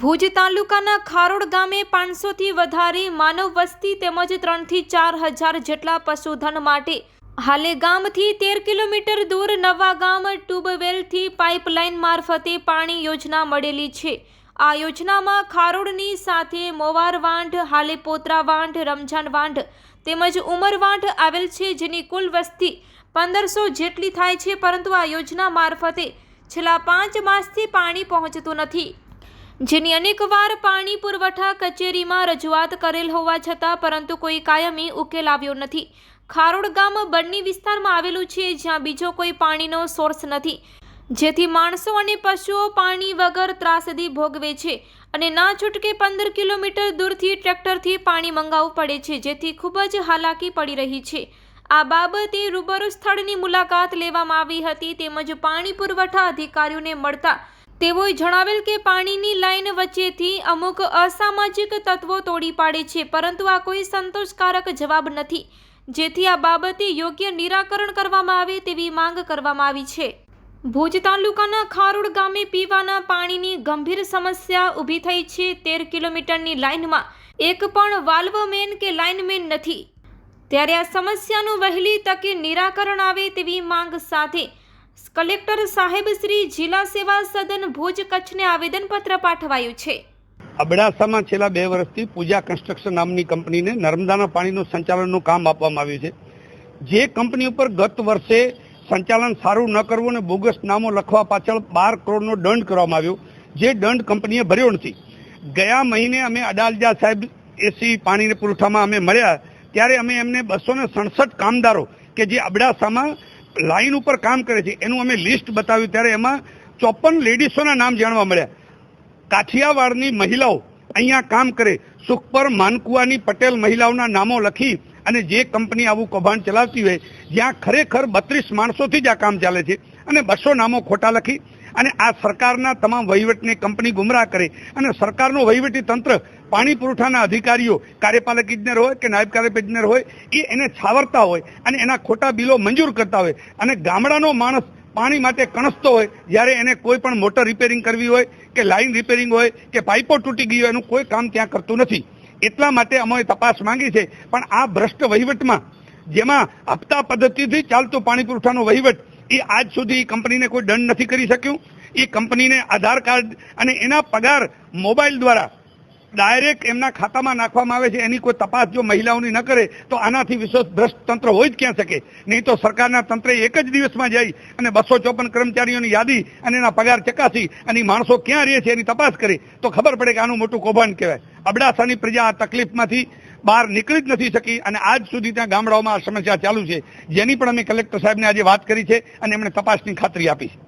ભુજ તાલુકાના ખારોડ ગામે પાંચસોથી વધારે માનવ વસ્તી તેમજ ત્રણથી ચાર હજાર જેટલા પશુધન માટે હાલે ગામથી તેર કિલોમીટર દૂર નવા ગામ ટ્યુબવેલથી પાઇપલાઇન મારફતે પાણી યોજના મળેલી છે. આ યોજનામાં ખારોડની સાથે મોવાર વાંઢ, હાલે પોતરા વાંઢ, રમઝાન વાંઢ તેમજ ઉમર વાંઢ આવેલ છે જેની કુલ વસ્તી પંદરસો જેટલી થાય છે, પરંતુ આ યોજના મારફતે છેલ્લા પાંચ માસથી પાણી પહોંચતું નથી. જેની અનેકવાર પાણી પુરવઠા કચેરીમાં રજૂઆત કરેલ હોવા છતાં પરંતુ કોઈ કાયમી ઉકેલ આવ્યો નથી. ખારોડ ગામ બન્ની વિસ્તારમાં આવેલું છે, જ્યાં બીજો કોઈ પાણીનો સોર્સ નથી. જેથી માણસો અને પશુઓ પાણી વગર ત્રાસદી ભોગવે છે અને ના છૂટકે પંદર કિલોમીટર દૂરથી ટ્રેક્ટરથી પાણી મંગાવવું પડે છે, જેથી ખૂબ જ હાલાકી પડી રહી છે. આ બાબતે રૂબરૂ સ્થળની મુલાકાત લેવામાં આવી હતી તેમજ પાણી પુરવઠા અધિકારીઓને મળતા તેઓએ જણાવેલ કે પાણીની લાઈન વચ્ચેથી અમુક અસામાજિક તત્વો તોડી પાડે છે, પરંતુ આ કોઈ સંતોષકારક જવાબ નથી. જેથી આ બાબતે યોગ્ય નિરાકરણ કરવામાં આવે તેવી માંગ કરવામાં આવી છે. ભુજ તાલુકાના ખારોડ ગામે પીવાના પાણીની ગંભીર સમસ્યા ઊભી થઈ છે. તેર કિલોમીટરની લાઇનમાં એક પણ વાલ્વમેન કે લાઇનમેન નથી. ત્યારે આ સમસ્યાનું વહેલી તકે નિરાકરણ આવે તેવી માંગ સાથે કલેક્ટર સાહેબ શ્રી જિલ્લા સેવા સદન ભુજ કચ્છને આવેદનપત્ર પાઠવાયું છે. અબડાસામાં છેલ્લા બે વર્ષથી પૂજા કન્સ્ટ્રક્શન નામની કંપનીને નર્મદાના પાણીનું સંચાલનનું કામ આપવામાં આવ્યું છે. જે કંપની ઉપર ગત વર્ષે સંચાલન સારું ન કરવું અને બોગસ નામો લખવા પાછળ બાર કરોડનો દંડ કરવામાં આવ્યો. જે દંડ કંપનીએ ભર્યો નથી. ગયા મહિને અમે અડાલજા સાહેબ એસી પાણીને પુરવઠામાં અમે મળ્યા ત્યારે અમે એમને બસો ને સડસઠ કામદારો કે જે અબડાસામાં લાઈન ઉપર કામ કરે છે, એનું અમે લિસ્ટ બતાવ્યું. ત્યારે એમાં ચોપન લેડીસોના નામ જાણવા મળ્યા. કાઠિયાવાડની મહિલાઓ અહીંયા કામ કરે. સુખપર માનકુવાની પટેલ મહિલાઓના નામો લખી અને જે કંપની આવું કૌભાંડ ચલાવતી હોય, જ્યાં ખરેખર બત્રીસ માણસોથી જ આ કામ ચાલે છે. અને બસો નામો ખોટા લખી અને આ સરકારના તમામ વહીવટને કંપની ગુમરાહ કરે. અને સરકારનું વહીવટી તંત્ર, પાણી પુરવઠાના અધિકારીઓ, કાર્યપાલક ઇજનેર હોય કે નાયબ કાર્યપાલક ઇજનેર હોય, એ એને છાવરતા હોય અને એના ખોટા બિલો મંજૂર કરતા હોય. અને ગામડાનો માણસ પાણી માટે કણસતો હોય, જ્યારે એને કોઈ પણ મોટર રિપેરિંગ કરવી હોય કે લાઇન રિપેરિંગ હોય કે પાઇપો તૂટી ગઈ હોય, એનું કોઈ કામ ત્યાં કરતું નથી. એટલા માટે અમે તપાસ માંગી છે. પણ આ ભ્રષ્ટ વહીવટમાં, જેમાં હપ્તા પદ્ધતિથી ચાલતું પાણી પુરવઠાનો વહીવટ એ આજ સુધી કંપનીને કોઈ દંડ નથી કરી શક્યું. એ કંપનીને આધાર કાર્ડ અને એના પગાર મોબાઈલ દ્વારા ડાયરેક્ટ એમના ખાતામાં નાખવામાં આવે છે. એની કોઈ તપાસ જો મહિલાઓની ન કરે, તો આનાથી વિશ્વાસ ભ્રષ્ટ તંત્ર હોય જ ક્યાં શકે? નહીં તો સરકારના તંત્રે એક જ દિવસમાં જઈ અને બસો ચોપન કર્મચારીઓની યાદી અને એના પગાર ચકાસી અને માણસો ક્યાં રહે છે એની તપાસ કરે, તો ખબર પડે કે આનું મોટું કૌભાંડ કહેવાય. અબડાસાની પ્રજા આ તકલીફમાંથી બહાર નીકળી જ નથી શકી અને આજ સુધી ત્યાં ગામડાઓમાં આ સમસ્યા ચાલુ છે. જેની પણ અમે કલેક્ટર સાહેબને આજે વાત કરી છે અને એમણે તપાસની ખાતરી આપી છે.